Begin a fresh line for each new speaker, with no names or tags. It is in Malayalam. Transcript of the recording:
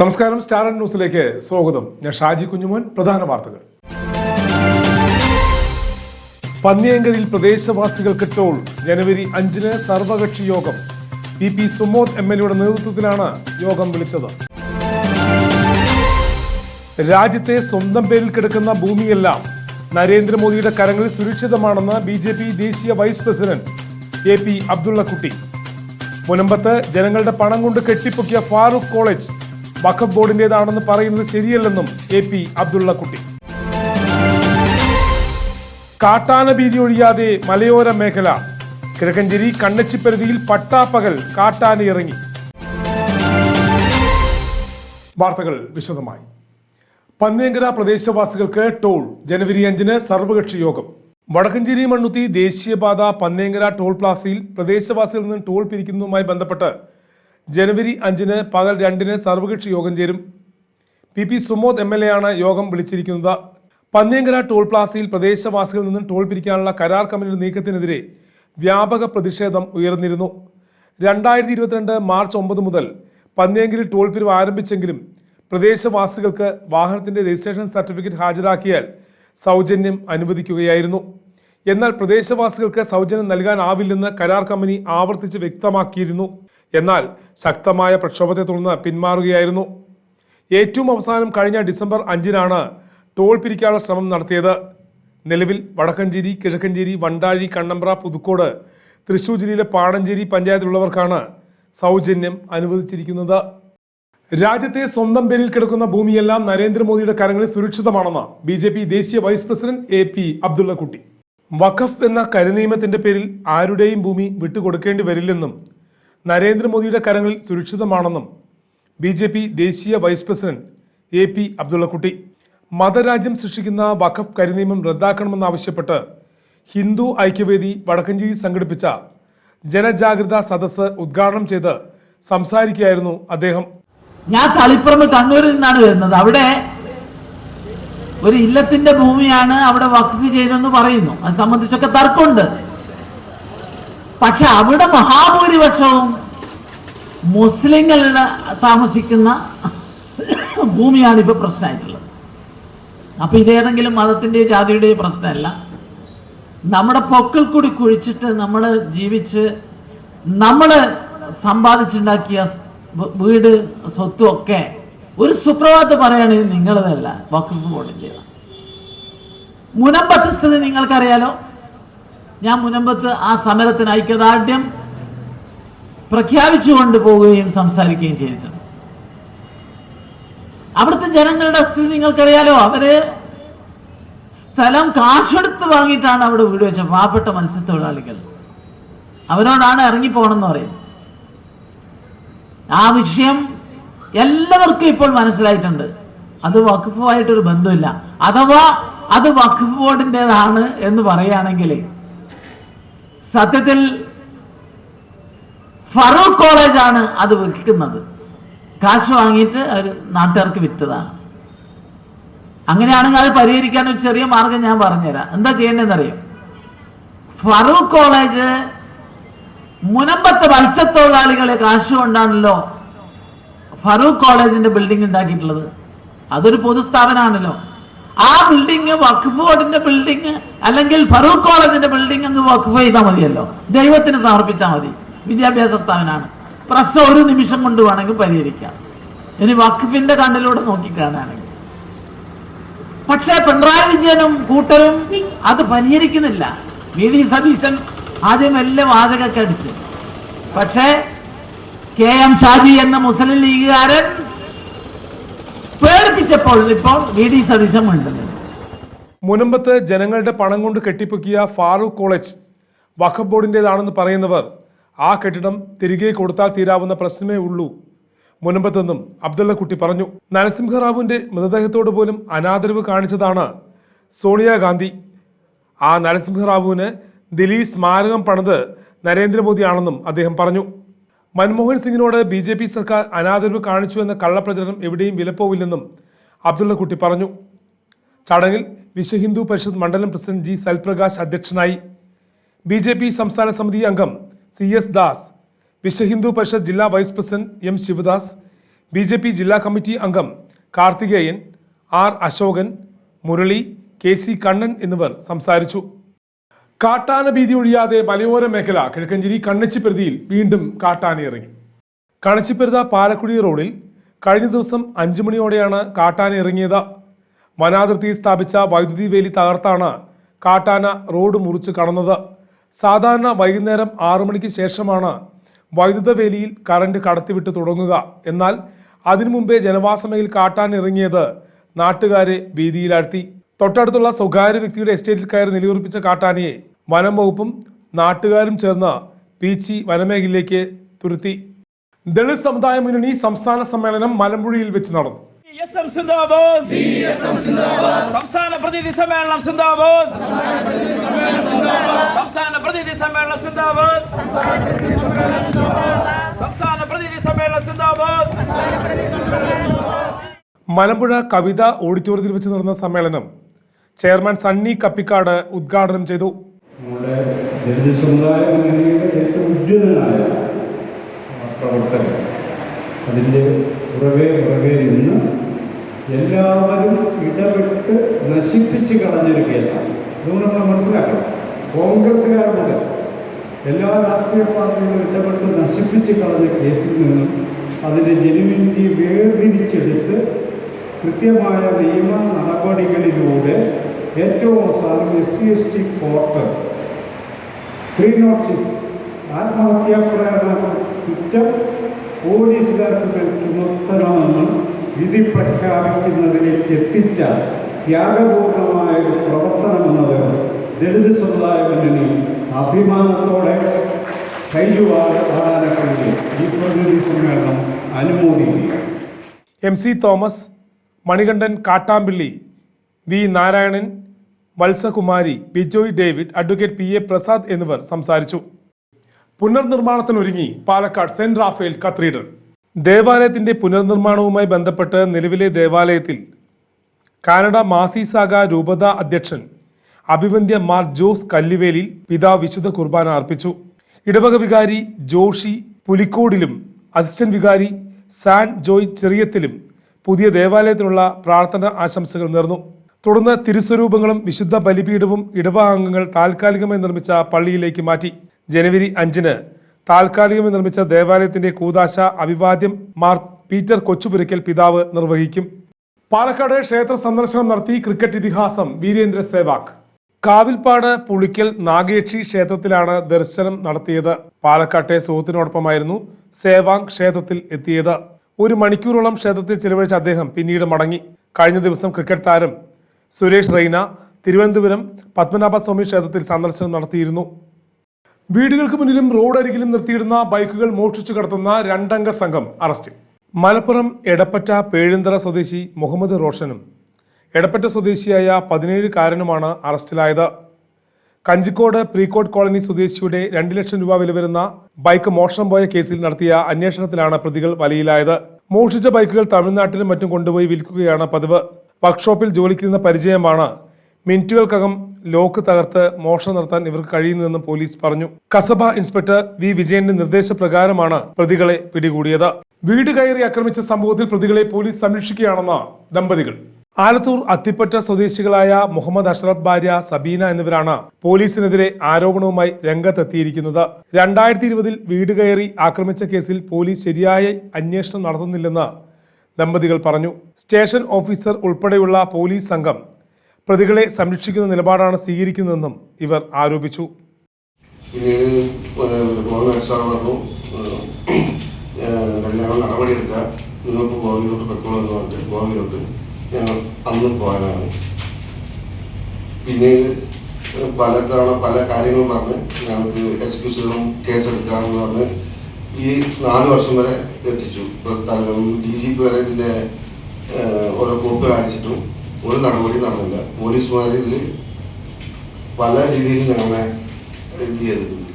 നമസ്കാരം സ്റ്റാർ ന്യൂസിലേക്ക് സ്വാഗതം. ഞാൻ ഷാജി കുഞ്ഞുമോൻ പ്രധാന വാർത്തകൾ. പന്നിയങ്കരിൽ പ്രദേശവാസികൾക്ക് ടോൾ ജനുവരി അഞ്ചിന് സർവകക്ഷി യോഗം. P P Sumod M L എയുടെ നേതൃത്വത്തിലാണ് യോഗം വിളിച്ചത്. രാജ്യത്തെ സ്വന്തം പേരിൽ കിടക്കുന്ന ഭൂമിയെല്ലാം നരേന്ദ്രമോദിയുടെ കരങ്ങളിൽ സുരക്ഷിതമാണെന്ന് ബി ജെ പി ദേശീയ vice president A P Abdullakutty. മുനമ്പത്ത് ജനങ്ങളുടെ പണം കൊണ്ട് കെട്ടിപ്പൊക്കിയ ഫാറൂഖ് കോളേജ് വഖഫ് ബോർഡിന്റേതാണെന്ന് പറയുന്നത് ശരിയല്ലെന്നും എ പി അബ്ദുള്ളക്കുട്ടി. കാട്ടാന ഭീതി ഒഴിയാതെ മലയോര മേഖല. കിഴക്കഞ്ചേരി കണ്ണച്ചിപ്പരുതിയിൽ പട്ടാപ്പകൽ കാട്ടാന ഇറങ്ങി. വാർത്തകൾ വിശദമായി. പന്നിയങ്കര പ്രദേശവാസികൾക്ക് ടോൾ. ജനുവരി അഞ്ചിന് സർവകക്ഷി യോഗം. വടക്കഞ്ചേരി മണ്ണുത്തി ദേശീയപാത പന്നിയങ്കര ടോൾ പ്ലാസയിൽ പ്രദേശവാസികളിൽ നിന്ന് ടോൾ പിരിക്കുന്നതുമായി ബന്ധപ്പെട്ട് ജനുവരി അഞ്ചിന് പകൽ രണ്ടിന് സർവകക്ഷി യോഗം ചേരും. P P Sumod M L A ആണ് യോഗം വിളിച്ചിരിക്കുന്നത്. പന്നിയങ്കര ടോൾ പ്ലാസയിൽ പ്രദേശവാസികളിൽ നിന്നും ടോൾ പിരിക്കാനുള്ള കരാർ കമ്പനിയുടെ നീക്കത്തിനെതിരെ വ്യാപക പ്രതിഷേധം ഉയർന്നിരുന്നു. രണ്ടായിരത്തി ഇരുപത്തിരണ്ട് മാർച്ച് ഒമ്പത് മുതൽ പന്നിയങ്കരിൽ ടോൾ പിരിവ് ആരംഭിച്ചെങ്കിലും പ്രദേശവാസികൾക്ക് വാഹനത്തിന്റെ രജിസ്ട്രേഷൻ സർട്ടിഫിക്കറ്റ് ഹാജരാക്കിയാൽ സൗജന്യം അനുവദിക്കുകയായിരുന്നു. എന്നാൽ പ്രദേശവാസികൾക്ക് സൗജന്യം നൽകാനാവില്ലെന്ന് കരാർ കമ്പനി ആവർത്തിച്ച് വ്യക്തമാക്കിയിരുന്നു. എന്നാൽ ശക്തമായ പ്രക്ഷോഭത്തെ തുടർന്ന് പിന്മാറുകയായിരുന്നു. ഏറ്റവും അവസാനം കഴിഞ്ഞ ഡിസംബർ അഞ്ചിനാണ് ടോൾ പിരിക്കാനുള്ള ശ്രമം നടത്തിയത്. നിലവിൽ വടക്കഞ്ചേരി കിഴക്കഞ്ചേരി വണ്ടാഴി കണ്ണമ്പ്ര പുതുക്കോട് തൃശൂർ ജില്ലയിലെ പാടഞ്ചേരി പഞ്ചായത്തിലുള്ളവർക്കാണ് സൗജന്യം അനുവദിച്ചിരിക്കുന്നത്. രാജ്യത്തെ സ്വന്തം പേരിൽ കിടക്കുന്ന ഭൂമിയെല്ലാം നരേന്ദ്രമോദിയുടെ കരങ്ങളിൽ സുരക്ഷിതമാണെന്ന് ബി ജെ പി ദേശീയ vice president A P Abdullakutty. Waqf എന്ന കരുനിയമത്തിന്റെ പേരിൽ ആരുടെയും ഭൂമി വിട്ടുകൊടുക്കേണ്ടി വരില്ലെന്നും നരേന്ദ്രമോദിയുടെ കരങ്ങളിൽ സുരക്ഷിതമാണെന്നും ബി ജെ പി ദേശീയ vice president A P Abdullakutty മതരാജ്യം സൃഷ്ടിക്കുന്ന വഖഫ് കരിനിയമം റദ്ദാക്കണമെന്നാവശ്യപ്പെട്ട് ഹിന്ദു ഐക്യവേദി വടക്കഞ്ചേരി സംഘടിപ്പിച്ച ജനജാഗ്രത സദസ്സ് ഉദ്ഘാടനം ചെയ്ത് സംസാരിക്കുകയായിരുന്നു അദ്ദേഹം.
ഞാൻ തളിപ്പറമ്പ് കണ്ണൂരിൽ നിന്നാണ് വരുന്നത്. അവിടെ ഒരു ഇല്ലത്തിന്റെ ഭൂമിയാണ് അവിടെ വഖഫ് ചെയ്തെന്ന് പറയുന്നു. അത് സംബന്ധിച്ചൊക്കെ തർക്കമുണ്ട്. പക്ഷെ അവിടെ മഹാഭൂരിപക്ഷവും മുസ്ലിങ്ങളുടെ താമസിക്കുന്ന ഭൂമിയാണ് ഇപ്പൊ പ്രശ്നമായിട്ടുള്ളത്. അപ്പൊ ഇതേതെങ്കിലും മതത്തിന്റെയോ ജാതിയുടെയോ പ്രശ്നമല്ല. നമ്മുടെ പൊക്കൽ കൂടി കുഴിച്ചിട്ട് നമ്മൾ ജീവിച്ച് നമ്മൾ സമ്പാദിച്ചുണ്ടാക്കിയ വീട് സ്വത്തും ഒക്കെ ഒരു സുപ്രഭാതം പറയുകയാണെങ്കിൽ നിങ്ങളതല്ല വഖഫ് ബോർഡിന്റെ മുനമ്പത്ത് സ്ഥിതി നിങ്ങൾക്കറിയാലോ? ഞാൻ മുനമ്പത്ത് ആ സമരത്തിന് ഐക്യദാർഢ്യം പ്രഖ്യാപിച്ചുകൊണ്ട് പോവുകയും സംസാരിക്കുകയും ചെയ്തിട്ടുണ്ട്. അവിടുത്തെ ജനങ്ങളുടെ സ്ഥിതി നിങ്ങൾക്കറിയാലോ അവർ സ്ഥലം കാശെടുത്ത് വാങ്ങിയിട്ടാണ് അവിടെ വീട് വെച്ചത്. പാവപ്പെട്ട മത്സ്യത്തൊഴിലാളികൾ. അവരോടാണ് ഇറങ്ങിപ്പോകണമെന്ന് പറയുന്നത്. ആ വിഷയം എല്ലാവർക്കും ഇപ്പോൾ മനസ്സിലായിട്ടുണ്ട്. അത് വഖഫുമായിട്ടൊരു ബന്ധമില്ല. അഥവാ അത് വഖഫ് ബോർഡിന്റെതാണ് എന്ന് പറയുകയാണെങ്കിൽ സത്യത്തിൽ ഫറൂഖ് കോളേജാണ് അത് വിൽക്കുന്നത്. കാശ് വാങ്ങിയിട്ട് അവർ നാട്ടുകാർക്ക് വിറ്റതാണ്. അങ്ങനെയാണെങ്കിൽ അത് പരിഹരിക്കാൻ ഒരു ചെറിയ മാർഗം ഞാൻ പറഞ്ഞുതരാം. എന്താ ചെയ്യേണ്ടതെന്നറിയോ? ഫറൂഖ് കോളേജ് മുനമ്പത്തെ മത്സ്യത്തൊഴിലാളികളെ കാശ് കൊണ്ടാണല്ലോ ഫറൂഖ് കോളേജിന്റെ ബിൽഡിംഗ് ഉണ്ടാക്കിയിട്ടുള്ളത്. അതൊരു പൊതുസ്ഥാപനമാണല്ലോ. ആ ബിൽഡിങ് വഖഫ് ബോർഡിന്റെ ബിൽഡിങ് അല്ലെങ്കിൽ ഫറൂഖ് കോളേജിന്റെ ബിൽഡിംഗ് അങ്ങ് വഖഫ് ചെയ്താൽ മതിയല്ലോ. ദൈവത്തിന് സമർപ്പിച്ചാൽ മതി. വിദ്യാഭ്യാസ സ്ഥാപനമാണ് പ്രശ്നം ഒരു നിമിഷം കൊണ്ട് വേണമെങ്കിൽ പരിഹരിക്കാം. ഇനി വഖഫിന്റെ കണ്ണിലൂടെ നോക്കിക്കാണുകയാണെങ്കിൽ. പക്ഷേ പിണറായി വിജയനും കൂട്ടരും അത് പരിഹരിക്കുന്നില്ല. വി ഡി സതീശൻ ആദ്യം വലിയ വാചകൊക്കെ അടിച്ച്. പക്ഷേ കെ എം ഷാജി എന്ന മുസ്ലിം ലീഗുകാരൻ പേടിപ്പിച്ചപ്പോൾ ഇപ്പോൾ വി ഡി സതീശൻ വേണ്ടത്
മുനമ്പത്ത് ജനങ്ങളുടെ പണം കൊണ്ട് കെട്ടിപ്പൊക്കിയ ഫാറൂഖ് കോളേജ് വഖഫ് ബോർഡിന്റെതാണെന്ന് പറയുന്നവർ ആ കെട്ടിടം തിരികെ കൊടുത്താൽ തീരാവുന്ന പ്രശ്നമേ ഉള്ളൂ. മുനമ്പത്തെന്നും അബ്ദുള്ളക്കുട്ടി പറഞ്ഞു നരസിംഹറാവുവിന്റെ മൃതദേഹത്തോട് പോലും അനാദരവ് കാണിച്ചതാണ് സോണിയാഗാന്ധി ആ നരസിംഹറാവുവിന് ദിലീപ് സ്മാരകം പണിത് നരേന്ദ്രമോദിയാണെന്നും അദ്ദേഹം പറഞ്ഞു. മൻമോഹൻ സിംഗിനോട് ബി ജെ പി സർക്കാർ അനാദരവ് കാണിച്ചുവെന്ന കള്ളപ്രചരണം എവിടെയും വിലപ്പോവില്ലെന്നും അബ്ദുള്ളക്കുട്ടി പറഞ്ഞു. ചടങ്ങിൽ വിശ്വഹിന്ദു പരിഷത്ത് മണ്ഡലം പ്രസിഡന്റ് ജി സൽപ്രകാശ് അധ്യക്ഷനായി. ബി ജെ പി സംസ്ഥാന സമിതി അംഗം സി എസ് ദാസ് വിശ്വഹിന്ദു പരിഷത്ത് ജില്ലാ vice president M Sivadas B J P ജില്ലാ കമ്മിറ്റി അംഗം Karthikeyan R Ashokan Murali K C Kannan എന്നിവർ സംസാരിച്ചു. കാട്ടാന ഭീതി ഒഴിയാതെ മലയോര മേഖല കിഴക്കഞ്ചേരി കണ്ണച്ചിപ്പരുതിയിൽ വീണ്ടും കാട്ടാന ഇറങ്ങി. കണച്ചിപ്പരുത പാലക്കുടി റോഡിൽ കഴിഞ്ഞ ദിവസം അഞ്ചു മണിയോടെയാണ് കാട്ടാന ഇറങ്ങിയത്. വനാതിർത്തി സ്ഥാപിച്ച വൈദ്യുതി വേലി തകർത്താണ് കാട്ടാന റോഡ് മുറിച്ച് കടന്നത്. സാധാരണ വൈകുന്നേരം ആറു മണിക്ക് ശേഷമാണ് വൈദ്യുത വേലിയിൽ കറണ്ട് കടത്തിവിട്ട് തുടങ്ങുക. എന്നാൽ അതിനു മുമ്പേ ജനവാസമയിൽ കാട്ടാൻ ഇറങ്ങിയത് നാട്ടുകാരെ ഭീതിയിലാഴ്ത്തി. തൊട്ടടുത്തുള്ള സ്വകാര്യ വ്യക്തിയുടെ എസ്റ്റേറ്റിൽ കയറി നിലയുറപ്പിച്ച കാട്ടാനയെ വനം വകുപ്പും നാട്ടുകാരും ചേർന്ന് പീച്ചി വനമേഖലയിലേക്ക് തുരുത്തി. ദളിത് സമുദായ മുന്നണി സംസ്ഥാന സമ്മേളനം മലമ്പുഴയിൽ വെച്ച് നടന്നു.
സംസ്ഥാന പ്രതിനിധി സമ്മേളനം സിന്ദാബാദ്. സംസ്ഥാന പ്രതിനിധി സമ്മേളനം സിന്ദാബാദ്. സംസ്ഥാന പ്രതിനിധി സമ്മേളനം സിന്ദാബാദ്.
മലമ്പുഴ കവിത ഓഡിറ്റോറിയത്തിൽ വെച്ച് നടന്ന സമ്മേളനം ചെയർമാൻ സണ്ണി കപ്പിക്കാട് ഉദ്ഘാടനം ചെയ്തു.
അതിന്റെ പുറകെ പുറകെ നിന്ന് എല്ലാവരും ഇടപെട്ട് നശിപ്പിച്ച് കളഞ്ഞൊരു കേസാണ് അതുകൊണ്ട് നമ്മൾ മനസ്സിലാക്കണം. കോൺഗ്രസ്സുകാർ മുതൽ എല്ലാ രാഷ്ട്രീയ പാർട്ടികളും ഇടപെട്ട് നശിപ്പിച്ച് കളഞ്ഞ കേസിൽ നിന്നും അതിന്റെ ജെനുവിനിറ്റി വേർതിരിച്ചെടുത്ത് കൃത്യമായ നിയമ നടപടികളിലൂടെ ഏറ്റവും അവസാനം S C S T court three nought six ആത്മഹത്യാ പ്രേരണ കുറ്റം പോലീസുകാർക്ക് ചുമത്തണമെന്ന് വിധി പ്രഖ്യാപിക്കുന്നതിലേക്ക് എത്തിച്ച ത്യാഗപൂർണമായ ഒരു പ്രവർത്തനമെന്നത് ദളിത് സമുദായ മുന്നണി അഭിമാനത്തോടെ
M C Thomas Manikandan Kattampilly V Narayanan Valsakumari Bijoy David advocate P A Prasad എന്നിവർ സംസാരിച്ചു. പുനർനിർമ്മാണത്തിനൊരുങ്ങി പാലക്കാട് സെന്റ് റാഫേൽ കത്തീഡ്രൽ ദേവാലയത്തിന്റെ പുനർനിർമ്മാണവുമായി ബന്ധപ്പെട്ട് നിലവിലെ ദേവാലയത്തിൽ കാനഡ മാസിസാഗ രൂപത അധ്യക്ഷൻ അഭിവന്ദ്യ മാർ ജോസ് കല്ലിവേലിൽ പിതാവ് വിശുദ്ധ കുർബാന അർപ്പിച്ചു. ഇടവക വികാരി ജോഷി പുലിക്കോടിലും അസിസ്റ്റന്റ് വികാരി സാൻ ജോയ് ചെറിയത്തിലും പുതിയ ദേവാലയത്തിനുള്ള പ്രാർത്ഥന ആശംസകൾ നേർന്നു. തുടർന്ന് തിരുസ്വരൂപങ്ങളും വിശുദ്ധ ബലിപീഠവും ഇടവ അംഗങ്ങൾ താൽക്കാലികമായി നിർമ്മിച്ച പള്ളിയിലേക്ക് മാറ്റി. ജനുവരി അഞ്ചിന് താൽക്കാലികമായി നിർമ്മിച്ച ദേവാലയത്തിന്റെ കൂതാശ അഭിവാദ്യം മാർ പീറ്റർ കൊച്ചുപുരയ്ക്കൽ പിതാവ് നിർവഹിക്കും. പാലക്കാട് ക്ഷേത്ര സന്ദർശനം നടത്തി ക്രിക്കറ്റ് ഇതിഹാസം വീരേന്ദ്ര സേവാക് കാവിൽപ്പാട് പുളിക്കൽ നാഗേക്ഷി ക്ഷേത്രത്തിലാണ് ദർശനം നടത്തിയത്. പാലക്കാട്ടെ സുഹൃത്തിനോടൊപ്പമായിരുന്നു സേവാങ് ക്ഷേത്രത്തിൽ എത്തിയത്. ഒരു മണിക്കൂറോളം ക്ഷേത്രത്തിൽ ചെലവഴിച്ച അദ്ദേഹം പിന്നീട് മടങ്ങി. കഴിഞ്ഞ ദിവസം ക്രിക്കറ്റ് താരം സുരേഷ് റെയ്ന തിരുവനന്തപുരം പത്മനാഭസ്വാമി ക്ഷേത്രത്തിൽ സന്ദർശനം നടത്തിയിരുന്നു. വീടുകൾക്ക് മുന്നിലും റോഡരികിലും നിർത്തിയിടുന്ന ബൈക്കുകൾ മോഷ്ടിച്ചു കടത്തുന്ന രണ്ടംഗ സംഘം അറസ്റ്റ്. മലപ്പുറം എടപ്പറ്റ പേഴുന്തറ സ്വദേശി മുഹമ്മദ് റോഷനും എടപ്പറ്റ സ്വദേശിയായ പതിനേഴുകാരനുമാണ് അറസ്റ്റിലായത്. കഞ്ചിക്കോട് പ്രീകോട്ട് കോളനി സ്വദേശിയുടെ രണ്ട് ലക്ഷം രൂപ വില വരുന്ന ബൈക്ക് മോഷണം പോയ കേസിൽ നടത്തിയ അന്വേഷണത്തിലാണ് പ്രതികൾ വലയിലായത്. മോഷ്ടിച്ച ബൈക്കുകൾ തമിഴ്നാട്ടിലും മറ്റും കൊണ്ടുപോയി വിൽക്കുകയാണ് പതിവ്. വർക്ക്ഷോപ്പിൽ ജോലിക്ക് നിന്ന പരിചയമാണ് മിനിറ്റുകൾക്കകം ലോക്ക് തകർത്ത് മോഷണം നടത്താൻ ഇവർക്ക് കഴിയുന്നതെന്ന് പോലീസ് പറഞ്ഞു. Kasaba inspector V. വിജയന്റെ നിർദ്ദേശപ്രകാരമാണ് പ്രതികളെ പിടികൂടിയത്. വീട് കയറി ആക്രമിച്ച സംഭവത്തിൽ പ്രതികളെ പോലീസ് സംരക്ഷിക്കുകയാണെന്ന് ദമ്പതികൾ. ആലത്തൂർ അത്തിപ്പറ്റ സ്വദേശികളായ മുഹമ്മദ് അഷ്റഫ് ഭാര്യ സബീന എന്നിവരാണ് പോലീസിനെതിരെ ആരോപണവുമായി രംഗത്തെത്തിയിരിക്കുന്നത്. രണ്ടായിരത്തി ഇരുപതിൽ വീട് കയറി ആക്രമിച്ച കേസിൽ പോലീസ് ശരിയായ അന്വേഷണം നടത്തുന്നില്ലെന്ന് ദമ്പതികൾ പറഞ്ഞു സ്റ്റേഷൻ ഓഫീസർ ഉൾപ്പെടെയുള്ള പോലീസ് സംഘം പ്രതികളെ സംരക്ഷിക്കുന്ന നിലപാടാണ് സ്വീകരിക്കുന്നതെന്നും ഇവർ ആരോപിച്ചു.
കല്യാണം നടപടിയെടുക്കുക നിങ്ങൾക്ക് ഗോവയിലോട്ട് പെട്രോൾ പറഞ്ഞിട്ട് ഗോവയിലോട്ട് ഞങ്ങൾ അന്ന് പോയതാണ്. പിന്നീട് പല തവണ പല കാര്യങ്ങളും പറഞ്ഞ് ഞങ്ങൾക്ക് എക്സ്ക്യൂസുകളും കേസെടുക്കാമെന്ന് പറഞ്ഞ് ഈ നാല് വർഷം വരെ എത്തിച്ചു ഡി ജി പി വരെ ഇതിന്റെ ഓരോ കോപ്പ് കാണിച്ചിട്ടും ഒരു നടപടി നടന്നില്ല. പോലീസുമാർ ഇതിൽ പല രീതിയിൽ ഞങ്ങളെ ഇത് ചെയ്തിട്ടുണ്ട്.